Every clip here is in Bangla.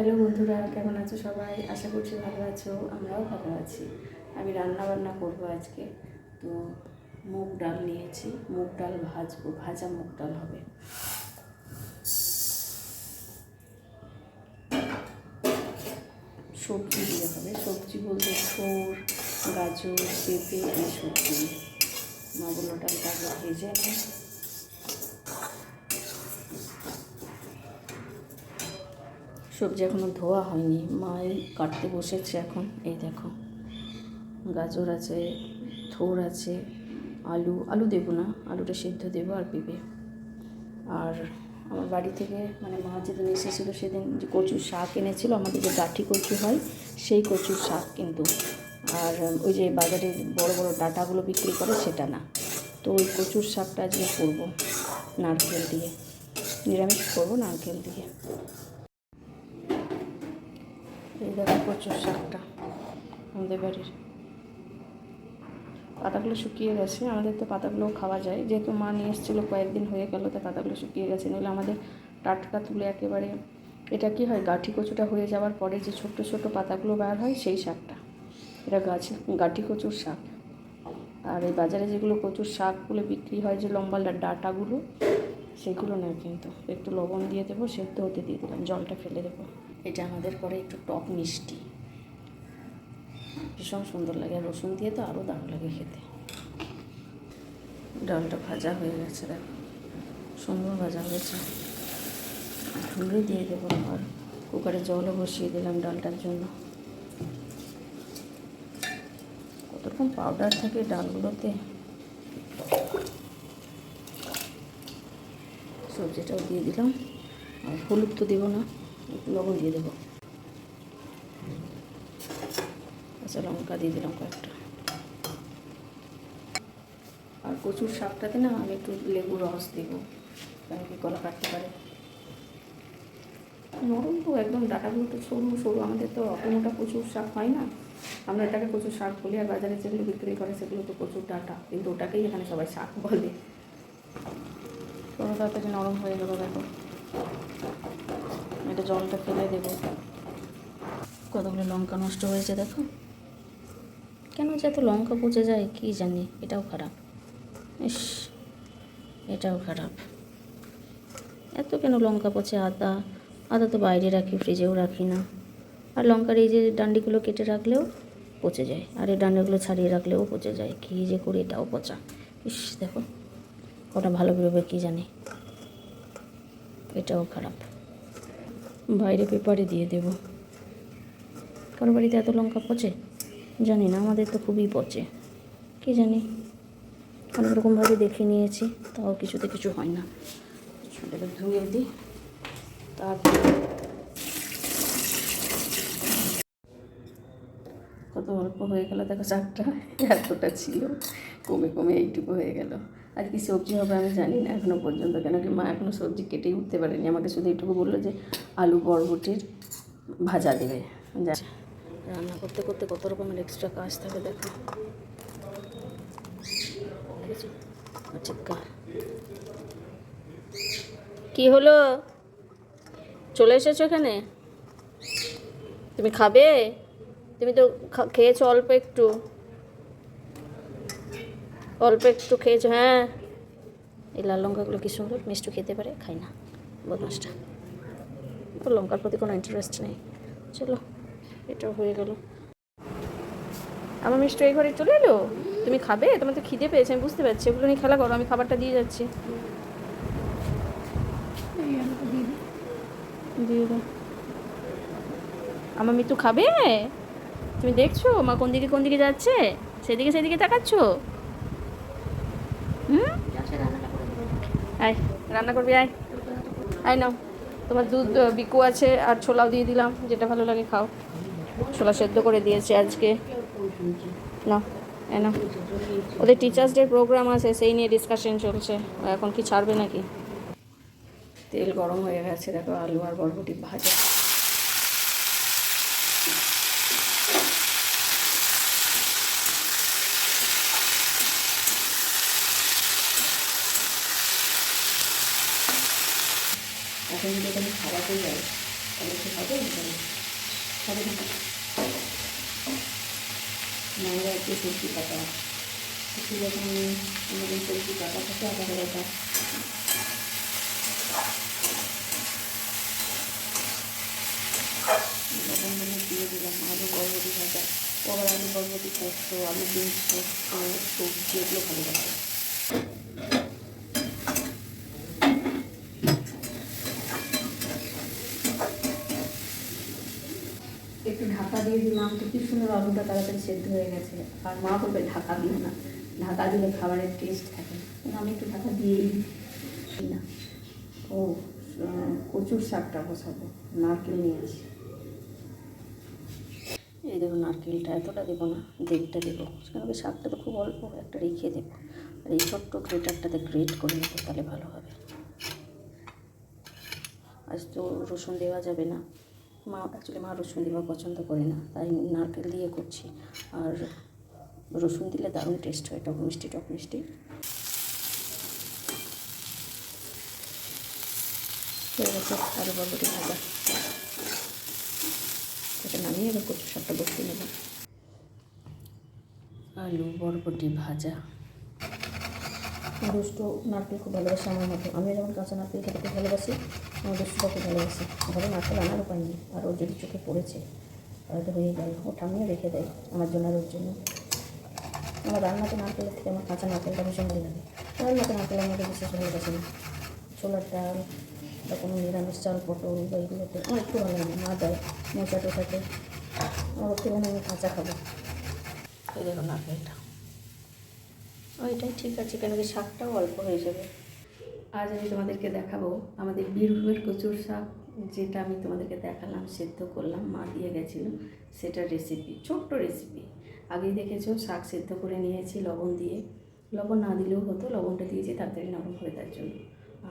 হ্যালো বন্ধুরা, কেমন আছো সবাই? আশা করছি ভালো আছো, আমরাও ভালো আছি। আমি রান্না বান্না করব আজকে। তো মুগ ডাল নিয়েছি, মুগ ডাল ভাজবো, ভাজা মুগ ডাল হবে। সবজি দিয়ে হবে। সবজি বলতে থোর গাজর, পেঁপে, এই সবজি। মা বলল ডালটা ভেজে নেয় সবজি এখনও ধোয়া হয়নি। মাই কাটতে বসেছে এখন। এই দেখো, গাজর আছে, থোর আছে, আলু আলু দেবো না, আলুটা সিদ্ধ দেবো আর পেঁপে। আর আমার বাড়ি থেকে মানে মা যেদিন এসেছিল সেদিন যে কচুর শাক এনেছিল, আমাদের যে গাঠি কচু হয়, সেই কচুর শাক কিন্তু। আর ওই যে বাজারে বড় বড় ডাটাগুলো বিক্রি করে সেটা না। তো ওই কচুর শাকটা আজকে করব, নারকেল দিয়ে। নিরামিষ করব নারকেল দিয়ে। এই দেখো প্রচুর শাকটা আমাদের বাড়ির। পাতাগুলো শুকিয়ে গেছে, আমাদের তো পাতাগুলোও খাওয়া যায়। যেহেতু মা নিয়ে এসেছিল কয়েকদিন হয়ে গেল, তো পাতাগুলো শুকিয়ে গেছে। নইলে আমাদের টাটকা তুলে একেবারে এটা কি হয়, গাঠি কচুটা হয়ে যাওয়ার পরে যে ছোট্ট ছোট্ট পাতাগুলো বার হয়, সেই শাকটা। এটা গাছ, গাঠি কচুর শাক। আর এই বাজারে যেগুলো কচুর শাকগুলো বিক্রি হয়, যে লম্বা ডাটাগুলো, সেগুলো নয় কিন্তু। একটু লবণ দিয়ে দেবো, সেদ্ধ হতে দিয়ে দিলাম, জলটা ফেলে দেবো। এটা আমাদের করে একটু টক মিষ্টি। ভীষণ সুন্দর লাগে। রসুন দিয়ে তো আরও দারুণ লাগে খেতে। ডালটা ভাজা হয়ে গেছে, দেখো। সুন্দর ভাজা হয়েছে। ঝুলে দিয়ে দেবো আর কুকারে জলও বসিয়ে দিলাম ডালটার জন্য। কত পাউডার থাকে ডালগুলোতে। সবজিটাও দিয়ে দিলাম। আর হলুদ তো দেবো না। লবণ দিয়ে দেবো। কাঁচা লঙ্কা দিয়ে দিলাম কয়েকটা। আর কচুর শাকটাতে না আমি একটু লেবু রস দেবো কারণ কি কলা কাটতে পারে? নরম তো একদম, ডাটাগুলো তো সরু সরু। আমাদের তো অত মোটা প্রচুর শাক হয় না। আমরা এটাকে প্রচুর শাক বলি, আর বাজারে যেগুলো বিক্রি করে সেগুলো তো প্রচুর ডাটা। কিন্তু ওটাকেই এখানে সবাই শাক বলে। তাড়াতাড়ি নরম হয়ে গেলো, দেখো। এটা জলটা ফেলে দেবো। কতগুলো লঙ্কা নষ্ট হয়েছে দেখো। কেন যে এত লঙ্কা পচে যায় কি জানি, এটাও খারাপ। ইস, এটাও খারাপ। এত কেন লঙ্কা পচে আদা? আদা তো বাইরে রাখি, ফ্রিজেও রাখি না। আর লঙ্কার এই যে ডান্ডিগুলো কেটে রাখলেও পচে যায়। আর এই ডান্ডিগুলো ছাড়িয়ে রাখলেও পচে যায়। কী যে করি এটাও পচা। ইস, দেখো ওটা ভালো বেরোবে কী জানি। এটাও খারাপ। বাইরে পেপারে দিয়ে দেব। কারও বাড়িতে এত লঙ্কা পচে? জানি না, আমাদের তো খুবই পচে। কি জানি? অনেক রকমভাবে দেখে নিয়েছি, তাও কিছুতে কিছু হয় না। ধুয়ে দিই। তারপর কত অল্প হয়ে গেল, দেখো চারটা, এতটা ছিল, কমে কমে এইটুকু হয়ে গেল। আর কি সবজি হবে আমি জানি না এখনও পর্যন্ত, কেন কি মা এখনও সবজি কেটেই উঠতে পারেনি। আমাকে শুধু এইটুকু বলল যে আলু, বরবটির ভাজা দেবে। রান্না করতে করতে কত রকমের এক্সট্রা কাজ থাকে দেখো? কি হলো? চলে এসেছ এখানে? তুমি খাবে? তুমি তো খেয়েছো অল্প একটু। অল্প একটু খেয়েছো হ্যাঁ। এই লাল লঙ্কাগুলো কি সুন্দর মিষ্টি খেতে পারে খাই না বদমাসটা ওর লঙ্কার প্রতি কোনো ইন্টারেস্ট নেই। চলো এটাও হয়ে গেল। আমার মিষ্টি এই ঘরে চলে এলো? তুমি খাবে? তোমার তো খিদে পেয়েছে আমি বুঝতে পারছি। ওগুলো নিয়ে খেলা করো আমি খাবারটা দিয়ে যাচ্ছি। দিয়ে আমার মিতু খাবে? তুমি দেখছ মা কোন দিকে কোন দিকে যাচ্ছে? সেদিকে সেদিকে তাকাচ্ছ? হুম? আয়, রান্না করবি, আয়। আয় নাও, তোমার দুধ বিকু আছে আর ছোলাও দিয়ে দিলাম, যেটা ভালো লাগে খাও। ছোলা সেদ্ধ করে দিয়েছে আজকে। না নাও। ওদের টিচার্স ডে প্রোগ্রাম আছে, সেই নিয়ে ডিসকাশন চলছে। এখন কি ছাড়বে নাকি? তেল গরম হয়ে গেছে, দেখো আলু আর বরবটি ভাজা। এখন যদি আমি খাওয়াতে যাই তাহলে হবে এখানে হবে না মায়েরা একটু সবজি কাটা একটু যখন আমাদের সবজি কাটা থাকে লবণ মনে দিয়ে দিলাম, আলু, বরবটি ভাজা। আবার আলু, বরবটি পোস্ত, আলু বিনস পোস্ত সবজি, এগুলো ভালো লাগে একটু ঢাকা দিয়ে দিলাম, তো কি সুন্দর আলুটা তাড়াতাড়ি সেদ্ধ হয়ে গেছে। আর মা বলবে, ঢাকা দিও না। ঢাকা দিলে খাবারের টেস্ট থাকে। আমি একটু ঢাকা দিয়েই দিই। না ও কচুর শাকটা বসাবো, নারকেল নিয়ে আসি। এই দেবো নারকেলটা এতটা দেবো না, দেড়টা দেবো। কেন শাকটা তো খুব অল্প, একটা রেখে দেবো। আর এই ছোট্ট গ্রেটারটাতে গ্রেট করে নেব, তাহলে ভালো হবে। আজ তো রসুন দেওয়া যাবে না। মা অ্যাকচুয়ালি মা রসুন দেওয়া পছন্দ করে না, তাই নারকেল দিয়ে করছি। আর রসুন দিলে দারুণ টেস্ট হয়, টক মিষ্টি টক মিষ্টি। হয়ে গেছে আরও বরবটি ভাজা। এটা নামিয়ে এবার কচু শাকটা বসতে নেব। আলু বরবটি ভাজা। দুষ্ট নারকেল খুব ভালোবাসে আমার মতো। আমি যেমন কাঁচা নারকেল খেতে খুব ভালোবাসি, আমার দুষ্টটা খুব ভালোবাসি। ঘরে নারকেল আনার উপায় নেই আর ওর যদি চোখে পড়েছে হয়তো হয়ে গেল ও ঠামিয়ে রেখে দেয় আমার জন্য আর ওর জন্য। আমার রান্নাতে নারকেলের থেকে আমার কাঁচা নারকেলটা ভীষণ ভালো লাগে। রান্নাতে নারকেল আমাকে বিশেষ ভালোবাসে না ছোলার ডাল বা কোনো নিরামিষ চাল, পটল বা এগুলোতে আমার একটু ভালো লাগে মা দেয় মোচা টোচাতে আমার ওর থেকে আমি কাঁচা খাব। এই দেখো নারকেলটা। ওইটাই ঠিক আছে, কেন কি শাকটাও অল্প হয়ে যাবে। আজ আমি তোমাদেরকে দেখাবো আমাদের বীরভূমের কচুর শাক। যেটা আমি তোমাদেরকে দেখালাম, সেদ্ধ করলাম, মা দিয়ে গেছিল সেটার রেসিপি ছোট্ট রেসিপি আগেই দেখেছ, শাক সেদ্ধ করে নিয়েছি লবণ দিয়ে। লবণ না দিলেও হতো, লবণটা দিয়েছি, তাড়াতাড়ি নরম হয়ে তার জন্য।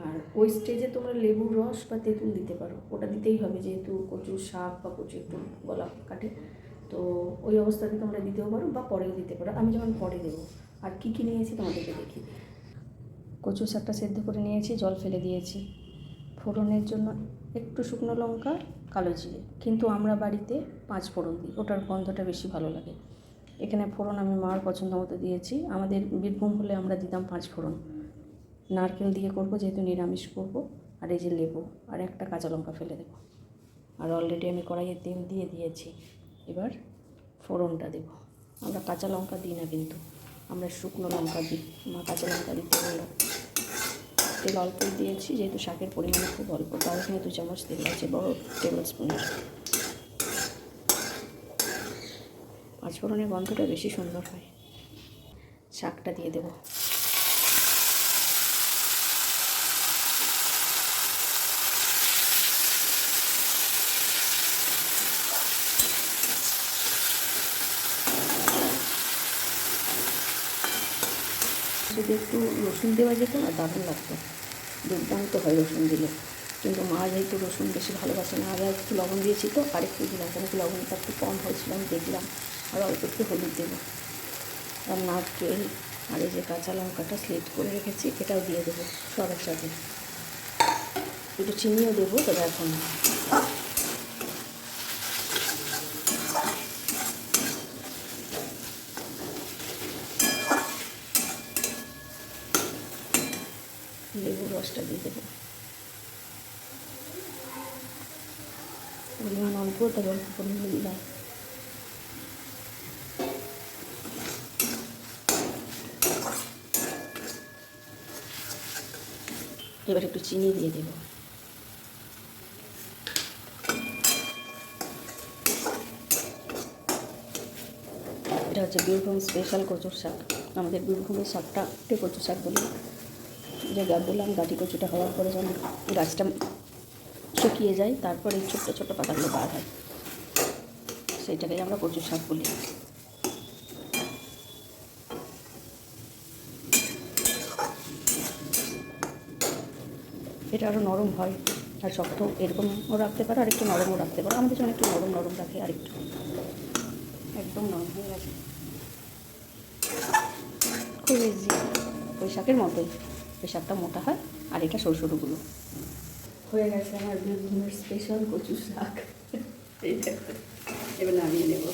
আর ওই স্টেজে তোমরা লেবুর রস বা তেঁতুল দিতে পারো, ওটা দিতেই হবে, যেহেতু কচুর শাক বা কচু একটু গলা কাটে। তো ওই অবস্থাতে তোমরা দিতেও পারো বা পরেও দিতে পারো। আমি যেমন পরে দেবো, আর কী কী নিয়েছি তোমাদেরকে দেখি কচু শাকটা সেদ্ধ করে নিয়েছি, জল ফেলে দিয়েছি। ফোড়নের জন্য একটু শুকনো লঙ্কা, কালো জিরে। কিন্তু আমরা বাড়িতে পাঁচ ফোড়ন দিই, ওটার গন্ধটা বেশি ভালো লাগে। এখানে ফোড়ন আমি মার পছন্দ মতো দিয়েছি। আমাদের বীরভূম হলে আমরা দিতাম পাঁচ ফোড়ন। নারকেল দিয়ে করব, যেহেতু নিরামিষ করব, আর এই যে লেবু, আর একটা কাঁচা লঙ্কা ফেলে দেবো। আর অলরেডি আমি কড়াইয়ে তেল দিয়ে দিয়েছি, এবার ফোড়নটা দেবো। আমরা কাঁচা লঙ্কা দিই না কিন্তু, আমরা শুকনো লঙ্কা দিই। মা কাঁচা লঙ্কা দিতে বলল। তেল অল্পই দিয়েছি, যেহেতু শাকের পরিমাণ খুব অল্প তার এখানে দু চামচ তেল আছে, বড় টেবিল স্পুনের পাঁচফোড়নের গন্ধটা বেশি সুন্দর হয়। শাকটা দিয়ে দেবো। যদি একটু রসুন দেওয়া যেত না দারুণ লাগতো। দুর্দান্ত হয় রসুন দিলে। কিন্তু মা যেহেতু রসুন বেশি ভালোবাসে না আগে একটু লবণ দিয়েছি তো, আরেকটু দিলাম। কেন লবণটা একটু কম হয়েছিল আমি দেখলাম। আর অল্প একটু হলুদ দেব। আর নারকেল আর এই যে কাঁচা লঙ্কাটা স্লেট করে রেখেছি, এটাও দিয়ে দেবো সবার সাথে। একটু চিনিও দেবো, তবে এখন না। লেবুর রসটা দিয়ে দেবো পরিমাণ অল্প তবে অল্প পরিমাণে দিলাম এবার একটু চিনি দিয়ে দেবো। এটা হচ্ছে বীরভূম স্পেশাল কচুর শাক। আমাদের বীরভূমের শাকটাকে কচু শাক বলি। যে গা বললাম গাঠি কচুটা হওয়ার পরে যখন গাছটা শুকিয়ে যায়, তারপরে ছোট্ট ছোট্ট পাতাগুলো বার হয়। সেইটাকেই আমরা কচু শাক বলি। এটা আরও নরম হয়, আর শক্ত এরকমও রাখতে পারো আর একটু নরমও রাখতে পারো। আমাদের যেমন একটু নরম নরম রাখে আর একটু একদম নরম হয়ে গেছে। খুব ইজি ওই শাকের মতোই। ওই শাকটা মোটা হয়, আর এটা সরু সরুগুলো হয়ে গেছে আমার বীরভূমের স্পেশাল কচু শাক। এবার নামিয়ে নেব।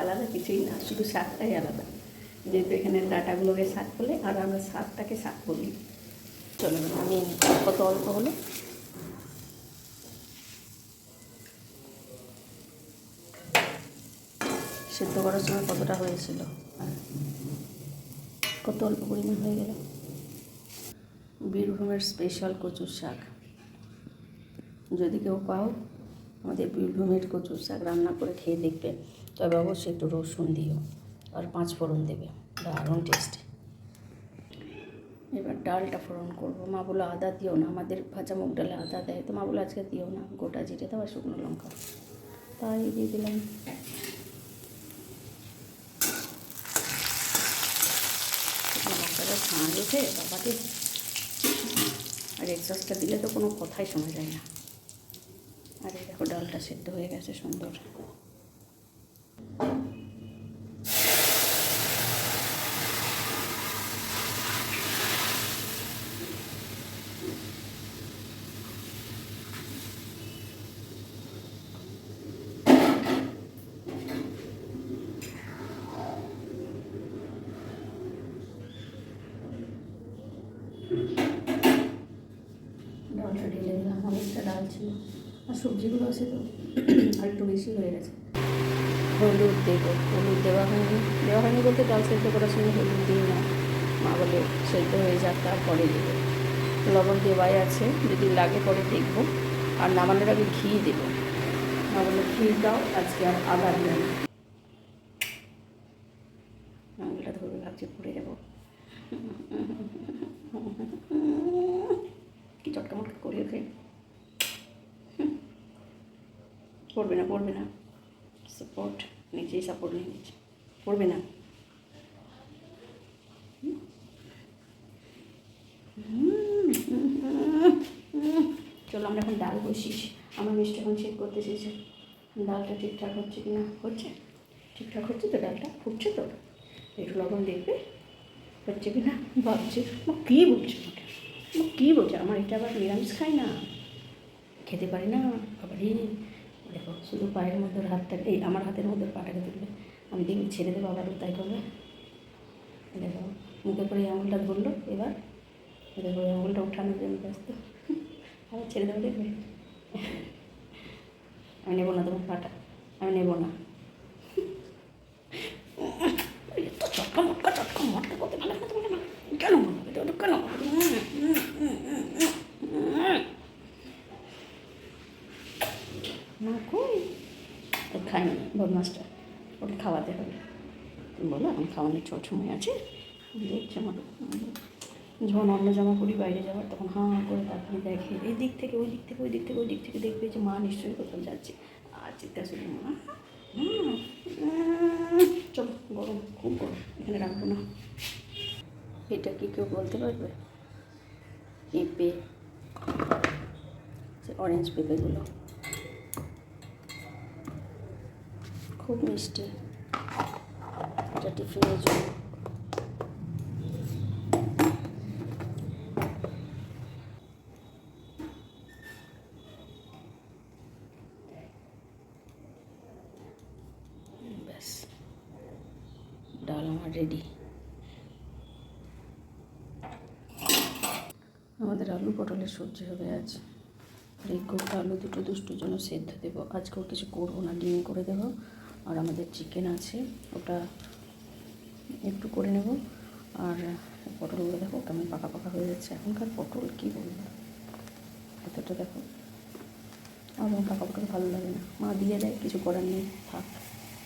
আলাদা কিছুই না, শুধু শাকটাই আলাদা। যেহেতু এখানে ডাটাগুলোকে শাক বলে, আর আমরা শাকটাকে শাক বলি। চলো এবার নামিয়ে কত অল্প হলো? সেদ্ধ করার সময় কতটা হয়েছিল? কত অল্প পরিমাণ হয়ে গেল? বীরভূমের স্পেশাল কচুর শাক। যদি কেউ পাও, আমাদের বীরভূমের কচুর শাক রান্না করে খেয়ে দেখবে। তবে অবশ্যই একটু রসুন দিও, আর পাঁচ ফোড়ন দেবে। দারুণ টেস্ট এবার ডালটা ফোড়ন করব। মা বলো আদা দিও না, আমাদের ভাজা মুগ ডালে আদা দেয়। তো মা বলো আজকে দিও না, গোটা জিরে দাও আর শুকনো লঙ্কা। তাই দিয়ে দিলাম। লঙ্কাটা ঝাঁজ ওঠে বাবাকে আর এক্সসটা দিলে তো কোনো কথাই শোনা যায় না। আর এই দেখো, ডালটা সেদ্ধ হয়ে গেছে সুন্দর ডালটা ঢেলে দিলাম অনেকটা ডাল ছিল আর সবজিগুলো আছে তো আর একটু বেশি হয়ে গেছে। হলুদ দেব, হলুদ দেওয়া হয়নি। দেওয়া হয়নি বলতে ডাল সেদ্ধ করার সময় হলুদ দিই না। মা বলে, সেদ্ধ হয়ে যাক, তারপরে দেব। লবণ দেওয়াই আছে, যদি লাগে পরে দেখব। আর নামানোর আগে ঘি দেবো। মা বলে, ঘি দাও, আজকে আর আদা দেবে না আঙুলটা ধরবে ভাবছি পড়ে যাব কি চটকা মটকা করে ওঠে পড়বে না পড়বে না সাপোর্ট নিচেই সাপোর্ট নিয়ে নিচ্ছে পড়বে না। চলো আমরা এখন ডাল বসিস। আমার মিষ্টি এখন চেক করতে চেয়েছে। ডালটা ঠিকঠাক হচ্ছে কি না হচ্ছে। ঠিকঠাক হচ্ছে তো ডালটা? ফুটছে তো? একটু লবণ দেখবে। হচ্ছে কি না ভাবছে। মা, কী বলছে আমাকে? মা, কী বলছে? আমার এটা আবার নিরামিষ খাই না। খেতে পারি না। বাবারে। দেখো, শুধু পায়ের মধ্যে হাতটা এই আমার হাতের মধ্যে পাটাকে তুলবে। আমি দেখবি ছেড়ে দেবো আবারও তাই করবে। দেখো, মুখে করে আঙুলটা ধরলো, এবার দেখো আঙুলটা উঠানোর জন্য ব্যস্ত। আবার ছেড়ে দেবো দেখবে। আমি নেব না তোমার পাটা, আমি নেব না। চটকা মটকা চটকা মটকা করতে ভালো লাগে না তোমাকে না? কেন এটা ওটা কেন? না কই? ও খায়নি বদমাসটা। ওকে খাওয়াতে হবে। বলো এখন খাওয়ানোর ছোট সময় আছে। দেখছে আমার যখন অন্য জামা পরি বাইরে যাওয়ার তখন হাঁ করে তাকিয়ে দেখে। এই দিক থেকে ওই দিক থেকে ওই দিক থেকে ওই দিক থেকে দেখবে যে মা নিশ্চয়ই কোথাও যাচ্ছে। আর চিন্তা শুনে মা হুম, উম, চলো গরম খুব গরম। এখানে রাখব না। এটা কি কেউ বলতে পারবে? পেঁপে অরেঞ্জ পেঁপেগুলো খুব মিষ্টি। এটা টিফিনের জন্য। ডাল আমার রেডি আমাদের আলু পটলের সবজি হবে আজ। এই গোটা আলু দুটো দুষ্টুর জন্য সেদ্ধ দেবো। আজকেও কিছু করব না, ডিম করে দেবো। আর আমাদের চিকেন আছে, ওটা একটু করে নেব। আর পটলগুলো দেখো কেমন পাকা পাকা হয়ে যাচ্ছে। এখনকার পটল কী বলব? এতটা দেখো। আমার পাকা পাকা ভালো লাগে না। মা দিয়ে দেয়, কিছু করার নেই, থাক।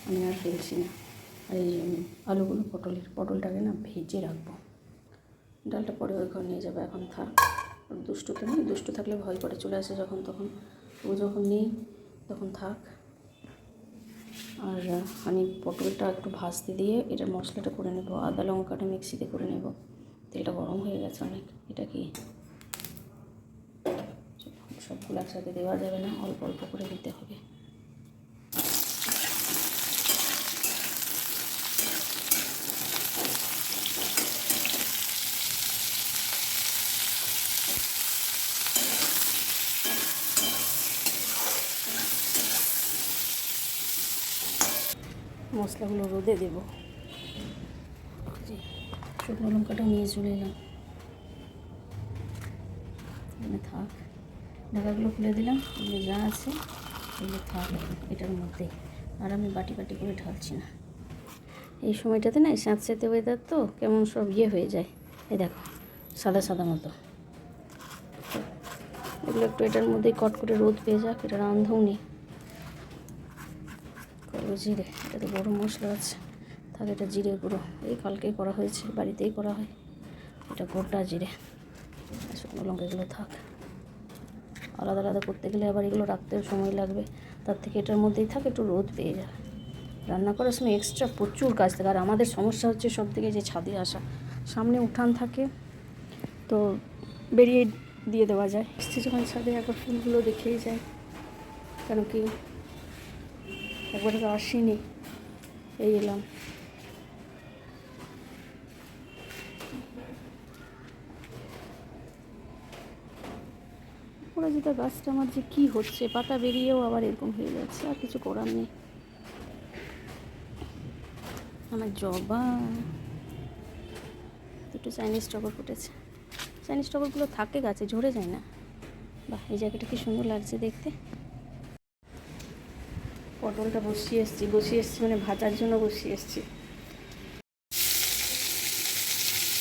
আমি আর ফেলছি না। এই আলুগুলো পটলের, পটলটাকে না ভেজে রাখব। ডালটা পরে ওই ঘর নিয়ে যাবে, এখন থাক। দুষ্টু তো নেই দুষ্টু থাকলে ভয় করে, চলে আসে যখন তখন। ও যখন নেই, তখন থাক। আর আমি পটলটা একটু ভাজতে দিয়ে এটা মশলাটা করে নেব। আদা লঙ্কাটা মিক্সিতে করে নেব। তেলটা গরম হয়ে গেছে অনেক, এটা কি? সবগুলো একসাথে দেওয়া যাবে না, অল্প অল্প করে দিতে হবে। মশলাগুলো রোদে দেবো। শুকনো লঙ্কাটা নিয়ে চলে এলাম। থাক। ঢাকাগুলো খুলে দিলাম। এগুলো যা আছে, এগুলো থাক এটার মধ্যেই আর আমি বাটি বাটি করে ঢালছি না। এই সময়টাতে না স্যাঁতস্যাঁতে ওয়েদার তো কেমন সব ইয়ে হয়ে যায়। এই দেখো, সাদা সাদা মতো। এগুলো একটু এটার মধ্যেই কট করে রোদ পেয়ে যাক এটা রান্ধও নেই। জিরে এটা তো গরম মশলা আছে। তাহলে এটা জিরে গুঁড়ো। এই কালকেই করা হয়েছে, বাড়িতেই করা হয়। এটা গোটা জিরে। শুকনো লঙ্কা এগুলো থাক। আলাদা আলাদা করতে গেলে আবার এগুলো রাখতেও সময় লাগবে। তার থেকে এটার মধ্যেই থাক, একটু রোদ পেয়ে যাবে। রান্না করার সময় এক্সট্রা প্রচুর কাজ থাকে। আর আমাদের সমস্যা হচ্ছে সব থেকে যে ছাদে আসা। সামনে উঠান থাকে, তো বেরিয়ে দিয়ে দেওয়া যায়। যখন ছাদে একবার ফুলগুলো দেখেই যায় কেন কি একবার তো আসিনি। এই এলাম। অপরাজিতা গাছটা আমার যে কী হচ্ছে, পাতা বেরিয়েও আবার এরকম হয়ে যাচ্ছে, আর কিছু করার নেই। আমার জবা। দুটো চাইনিজ টগর ফুটেছে। চাইনিজ টগরগুলো থাকে গাছে, ঝরে যায় না। বাহ, এই জায়গাটা কি সুন্দর লাগছে দেখতে। পটলটা বসিয়ে এসছি বসিয়ে এসছি মানে ভাজার জন্য বসিয়ে এসছি।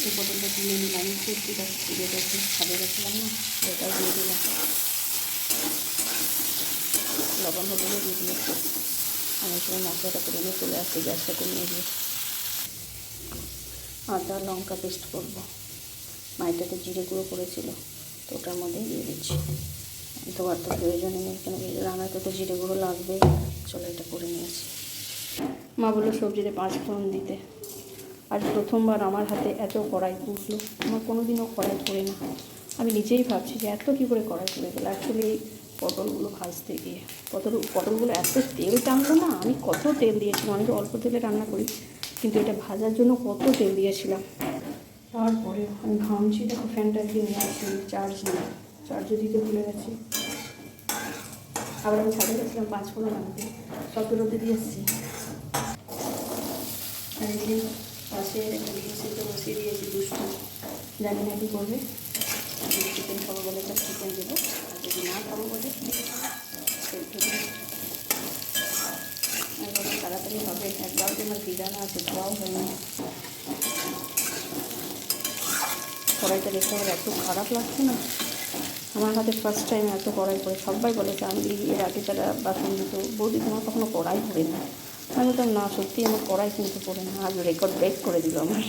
এই পটলটা তুলে নিলাম সবজি গাছ তুলে গেছে ছাদে গেছিলাম না ওটাও দিয়ে দিলাম। লবণ হলুদও দিয়ে দিয়েছি আমি সময় মশলাটা করে নিয়ে চলে আসছি, গ্যাসটা কমিয়ে দিয়ে। আদা, লঙ্কা পেস্ট করব। মাইটাতে জিরে গুঁড়ো করেছিল, তো ওটার মধ্যেই দিয়ে দিচ্ছি। তো আর তো প্রয়োজনই নেই, কেন রান্নাতে তো জিরে গুঁড়ো লাগবে চলো এটা করে নিয়েছি মা বলল, সবজিতে পাঁচ ফোড়ন দিতে। আর প্রথমবার আমার হাতে এত কড়াই পুষলো আমার কোনো দিনও কড়াই পড়ে না। আমি নিজেই ভাবছি যে এত কী করে কড়াই পড়ে গেলো। অ্যাকচুয়ালি পটলগুলো ভাজতে গিয়ে, পটল, পটলগুলো এত তেল টানলো না, আমি কত তেল দিয়েছিলাম। আমি তো অল্প তেলে রান্না করি, কিন্তু এটা ভাজার জন্য কত তেল দিয়েছিলাম। তারপরে আমি ঘামছি, দেখো ফ্যানটা দিয়ে নিয়ে আসি চার্জ নেই। চার্জও দিতে ভুলে গেছি। আবার আমি ছাদে গেছিলাম, পাঁচ ফোড়ন আনতে সব রোদে দিয়ে এসেছি পাশে একটা ডিম বসিয়ে দিয়েছি দুষ্টু। জানি না কি করবে। চিকেন খাব বলে তার চিকেন দেবো। যদি না খাব বলে তাড়াতাড়ি হবে একবার যে আমার ভিজানো আছে খাওয়াও হয়নি। কড়াইটা দেখতে আমার এত খারাপ লাগছে না। আমার হাতে ফার্স্ট টাইম এত কড়াই পড়ে সবাই বলেছে, আমি এর আগে যারা বাসন দিত বৌদি তোমার কখনো কড়াই পড়ে না। আমি বলতাম না, সত্যি আমার কড়াই কিন্তু পড়ে না। আজ রেকর্ড ব্রেক করে দিল আমার।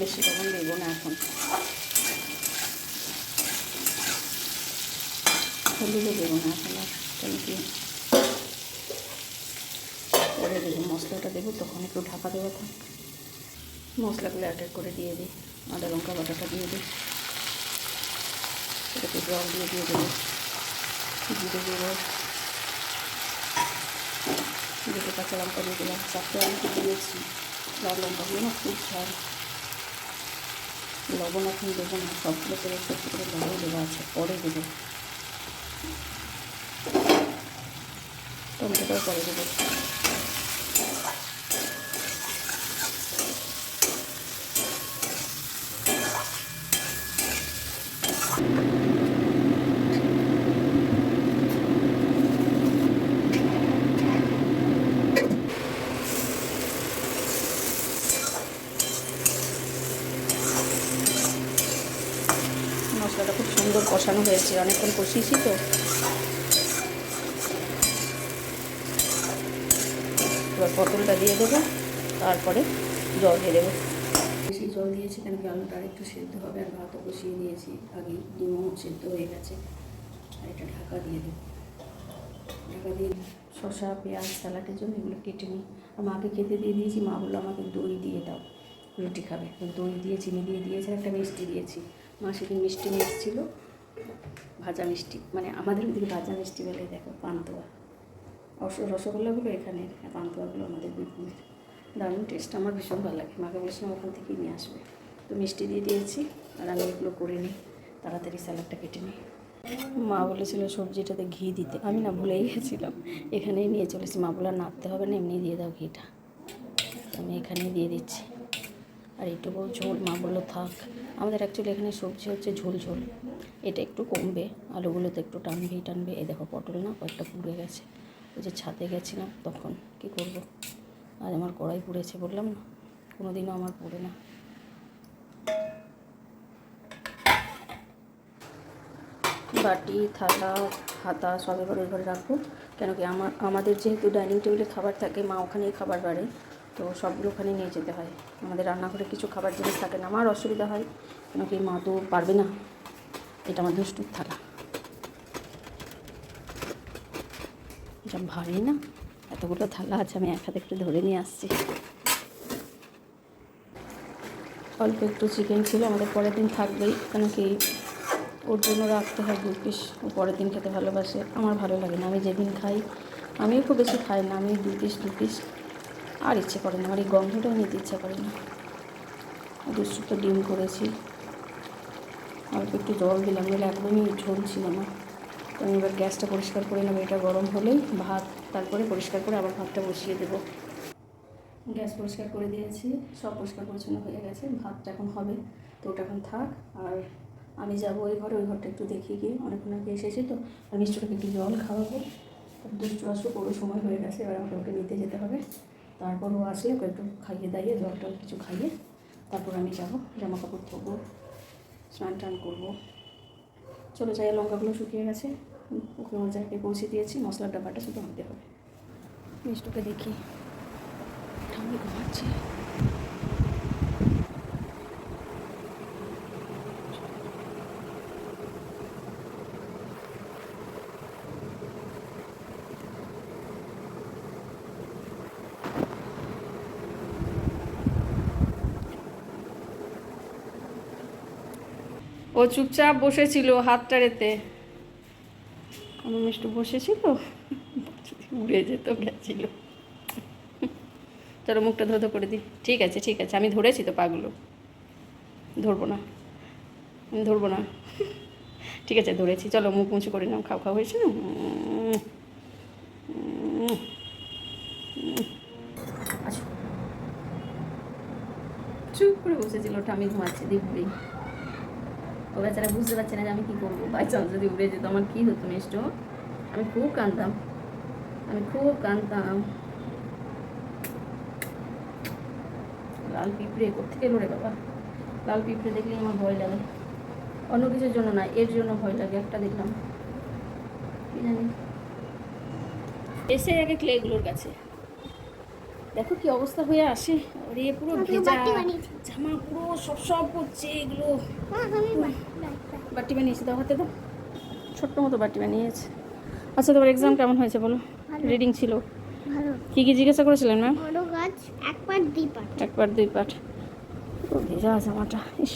বেশি তখন দেবো না এখন। হলুদও দেবো না এখন আর, কেন কি? দেবো, মশলাটা দেবো, তখন একটু ঢাকা দেবো থাক। মশলাগুলো এক করে দিয়ে দিই। আদা লঙ্কা বাটাটা দিয়ে দিই। এটাকে জল দিয়ে দিয়ে দেবো জিরে দেবো দুটো কাঁচা লঙ্কা দিয়ে দিলাম। চারটে আলু দিয়েছি। লাল লঙ্কাগুলো না খুব ঝাল। লবণ এখন দেবো না। সবগুলো করে একটু করে লবণ দেওয়া আছে। পরে দেবো। টমেটোটাও পরে দেবো মশলাটা খুব সুন্দর কষানো হয়েছে। অনেকক্ষণ কষিয়েছি তো। এবার পটলটা দিয়ে দেবো, তারপরে জল দিয়ে দেবো। বেশি জল দিয়েছি কেন কি? আলুটা একটু সেদ্ধ হবে, আর ভাতও কষিয়ে দিয়েছি। আগে ডিমও সেদ্ধ হয়ে গেছে। আর এটা ঢাকা দিয়ে দেবো। ঢাকা দিয়ে শসা, পেঁয়াজ, স্যালাডের জন্য এগুলো কেটে নিই। আর মাকে খেতে দিয়ে দিয়েছি, মা বলল আমাকে দই দিয়ে দাও। রুটি খাবে। দই দিয়ে, চিনি দিয়ে দিয়েছে একটা মিষ্টি দিয়েছি। মা সেদিন মিষ্টি নিয়ে এসেছিল ভাজা মিষ্টি মানে আমাদের ওদিকে ভাজা মিষ্টি বলে দেখো পান্তুয়া। অবশ্য রসগোল্লাগুলো এখানে পান্তুয়াগুলো আমাদের বীরভূমের। দারুণ টেস্ট আমার ভীষণ ভালো লাগে। মাকে বলেছিলাম ওখান থেকেই নিয়ে আসবে। তো মিষ্টি দিয়ে দিয়েছি, আর আমি এগুলো করে নিই, তাড়াতাড়ি স্যালাডটা কেটে নিই। মা বলেছিল সবজিটাতে ঘি দিতে। আমি না ভুলেই গেছিলাম। এখানেই নিয়ে চলেছি। মা বলে নাড়তে হবে না, এমনি দিয়ে দাও ঘিটা। আমি এখানেই দিয়ে দিচ্ছি। আর এইটুকু ঝোল। মা বলল, থাক। আমাদের অ্যাকচুয়ালি এখানে সবজি হচ্ছে ঝোল ঝোল। এটা একটু কমবে আলুগুলোতে একটু টানবেই টানবে। এ দেখো পটল না কয়েকটা পুড়ে গেছে। ওই যে ছাদে গেছিলাম তখন, কি করব? আজ আমার কড়াই পুড়েছে বললাম না কোনো দিনও আমার পুড়ে না। বাটি, থালা হাতা সব এবার ওই ঘরে রাখব। কেন কি আমার, আমাদের যেহেতু ডাইনিং টেবিলে খাবার থাকে, মা ওখানেই খাবার বাড়ে। তো সবগুলো ওখানে নিয়ে যেতে হয়। আমাদের রান্নাঘরে কিছু খাবার জিনিস থাকে না, আমার অসুবিধা হয়। কেন কি মা তো পারবে না। এটা আমার দুষ্টুর থালা। এটা ভারী না? এতগুলো থালা আছে, আমি এক হাতে একটু ধরে নিয়ে আসছি। অল্প একটু চিকেন ছিল, আমাদের পরের দিন থাকবেই। কেন কি ওর জন্য রাখতে হয় দু পিস ও পরের দিন খেতে ভালোবাসে। আমার ভালো লাগে না, আমি যেদিন খাই, আমিও খুব বেশি খাই না, আমি দু পিস দু পিস আর ইচ্ছে করে না আমার এই গন্ধটাও নিতে ইচ্ছা করে না। দুষ্টু তো ডিম করেছি। অল্প একটু জল দিলাম বলে একদমই ঝোল ছিল না। তো আমি এবার গ্যাসটা পরিষ্কার করে নেব, এটা গরম হলেই ভাত, তারপরে পরিষ্কার করে আবার ভাতটা বসিয়ে দেবো। গ্যাস পরিষ্কার করে দিয়েছি, সব পরিষ্কার পরিচ্ছন্ন হয়ে গেছে, ভাতটা এখন হবে। তো ওটা এখন থাক, আর আমি যাব ওই ঘরে, ওই ঘরটা একটু দেখি গিয়ে, অনেকক্ষণ আগে এসেছি তো আমি একটু জল খাওয়াবো। দুষ্টু আসব পুরো সময় হয়ে গেছে, এবার আমাকে ওকে নিতে যেতে হবে। তারপর ও আসলে ওকে একটু খাইয়ে দাইয়ে, জল টল কিছু খাইয়ে তারপর আমি যাব জামা কাপড় ধোবো, স্নান টান করব। চলো যাই, লঙ্কাগুলো শুকিয়ে গেছে। ওকে আমার জায়গায় পৌঁছে দিয়েছি, মশলার ডাব্বাটা শুধু আনতে হবে। মিষ্টুকে দেখি। ঠান্ডা ঘুমাচ্ছে। ও চুপচাপ বসেছিল হাতটা রেতে। মিষ্টু বসেছিল? উড়ে যেত, গেছিল। চলো মুখটা ধরো করে দিই। ঠিক আছে ঠিক আছে, আমি ধরেছি তো পাগুলো। ধরবো না। আমি ধরবো না। ঠিক আছে, ধরেছি। চলো মুখ মুছু করে নাও, খাও খাওয়া হয়েছে না। আসো। চুপ করে বসেছিল, ওটা আমি ঘুমাচ্ছি দিব্যি ও বেচারা বুঝতে পারছে না যে আমি কী করব। বাই চান্স যদি উড়ে যেত, আমার কী হতো মিষ্ট? আমি খুব কাঁদতাম। আমি খুব কাঁদতাম। লাল পিঁপড়ে কোথেকে রে বাবা? লাল পিঁপড়ে দেখলেই আমার ভয় লাগে। অন্য কিছুর জন্য না, এর জন্য ভয় লাগে, একটা দেখলাম। কি জানি। এসে আগে ক্লেগুলোর কাছে। দেখো কি অবস্থা হয়ে আসে। রে পুরো ভেজা জামা পুরো সব সব করছে এগুলো। বাটি বানিয়েছি। দাও হাতে দাও। ছোট্ট মতো বাটি বানিয়েছে। আচ্ছা তোমার এক্সাম কেমন হয়েছে বলো? রিডিং ছিল। কী কী জিজ্ঞাসা করেছিলেন ম্যাম বড় গাছ এক পাট দুই পাট। একবার দুই পাঠ পুরো ভেজা জামাটা। ইস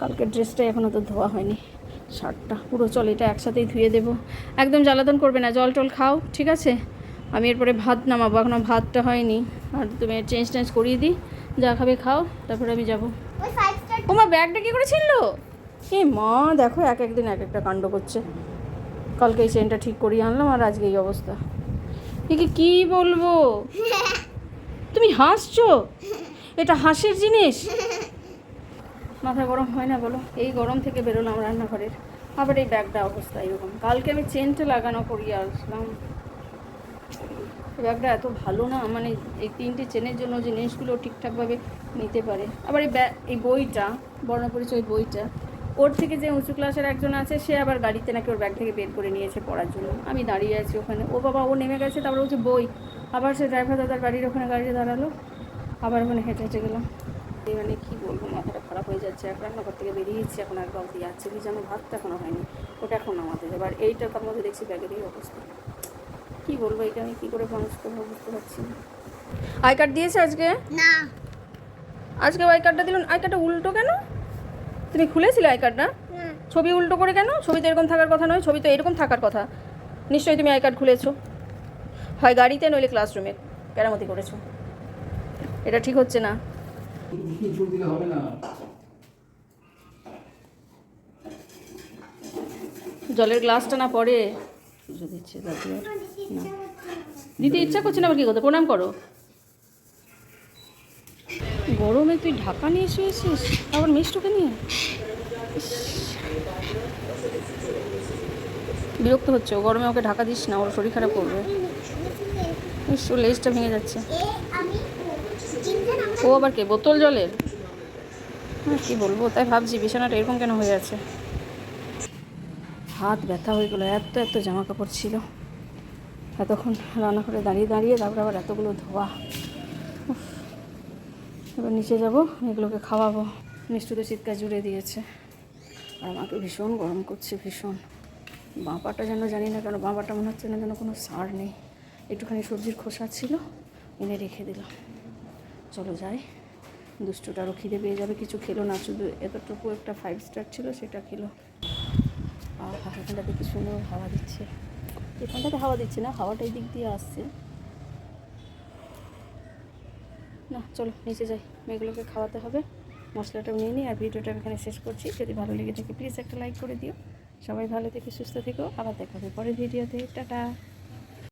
কালকের ড্রেসটা এখনও তো ধোয়া হয়নি। শার্টটা পুরো চল এটা একসাথেই ধুয়ে দেবো। একদম জ্বালাতন করবে না জল টল খাও ঠিক আছে? আমি এরপরে ভাত নামাবো। এখনও ভাতটা হয়নি। আর তুমি চেঞ্জ টেঞ্জ করিয়ে দিই যা খাবে খাও তারপরে আমি যাব। তোমার ব্যাগটা কী করে ছিল এ মা দেখো এক একদিন এক একটা কাণ্ড করছে। কালকে এই চেনটা ঠিক করিয়ে আনলাম আর আজকে এই অবস্থা। একে কি বলব? তুমি হাসছো? এটা হাসির জিনিস? মাথা গরম হয় না বলো? এই গরম থেকে বেরোলাম রান্নাঘরের। আবার এই ব্যাগটা অবস্থা এরকম। কালকে আমি চেনটা লাগানো করিয়ে আসলাম। ব্যাগটা এত ভালো না মানে এই তিনটে চেনের জন্য যে জিনিসগুলো ঠিকঠাকভাবে নিতে পারে। আবার এই এই বইটা, বর্ণপরিচয় বইটা, ওর থেকে যে উঁচু ক্লাসের একজন আছে, সে আবার গাড়িতে নাকি ওর ব্যাগ থেকে বের করে নিয়েছে পড়ার জন্য। আমি দাঁড়িয়ে আছি ওখানে। ও বাবা, ও নেমে গেছে, তারপর হচ্ছে বই। আবার সে ড্রাইভার দাদার গাড়ির ওখানে গাড়িতে দাঁড়াল। আবার ওখানে হেঁটে হেঁটে গেলাম। মানে কী বলব, মাথাটা খারাপ হয়ে যাচ্ছে। এক রান্নাঘর থেকে বেরিয়েছি, এখন আর বালতি যাচ্ছে কি যেন ভাতটা এখনও হয়নি। ওটা এখন আমাদের। এবার এইটা তার মধ্যে দেখছি ব্যাগেরই অবস্থা। কী বলব এটা আমি কী করে মানুষ করব বুঝতে পারছি না। আই কার্ড দিয়েছে আজকে? না। আজকে আই কার্ডটা দিল আই কার্ডটা উল্টো কেন? তুমি খুলেছিলে আই কার্ডটা? না। ছবি উল্টো করে কেন? ছবি তো এরকম থাকার কথা নয় ছবি তো এরকম থাকার কথা। নিশ্চয়ই তুমি আই কার্ড খুলেছো। হয় গাড়িতে নইলে ক্লাসরুমে কেরামতি করেছ। এটা ঠিক হচ্ছে না। জলের গ্লাসটা না পরে না। দিতে ইচ্ছা করছে না আবার কি করতে? প্রণাম করো। গরমে তুই ঢাকা নিয়ে শুয়েছিস আবার মিষ্টুকে নিয়ে? বিরক্ত হচ্ছে গরমে ওকে ঢাকা দিস না, ওর শরীর খারাপ করবে। লেজটা ভেঙে যাচ্ছে। ও আবার কে? বোতল জলের? হ্যাঁ কী বলব? তাই ভাবছি, বিছানাটা এরকম কেন হয়ে আছে? হাত ব্যথা হয়ে গেলো, এত এত জামা কাপড় ছিল। এতক্ষণ রান্না করে দাঁড়িয়ে দাঁড়িয়ে তারপরে আবার এতগুলো ধোয়া। এবার নিচে যাব, এগুলোকে খাওয়াবো। মিষ্টুতে চিৎকার জুড়ে দিয়েছে। আর আমাকে ভীষণ গরম করছে, ভীষণ। বাঁপাটা যেন জানি না কেন, বাঁপাটা মনে হচ্ছে না যেন কোনো সার নেই। একটুখানি সবজির খোসা ছিল, এনে রেখে দিলাম। চলো যাই। দুষ্টুটারও খিদে পেয়ে যাবে, কিছু খেলো না, শুধু এতটুকু একটা ফাইভ স্টার ছিল, সেটা খেলো। আর এখানটাতে কি সুন্দর হাওয়া দিচ্ছে। এখানটাতে হাওয়া দিচ্ছে না, হাওয়াটা এই দিক দিয়ে আসছে। না, চলো, নিচে যাই। মেয়েগুলোকে খাওয়াতে হবে। মশলাটাও নিয়ে নিই আর ভিডিওটা আমি এখানে শেষ করছি। যদি ভালো লেগে থাকে প্লিজ একটা লাইক করে দিও। সবাই ভালো থেকে সুস্থ থেকো। আবার দেখা হবে পরের ভিডিওতে। টাটা।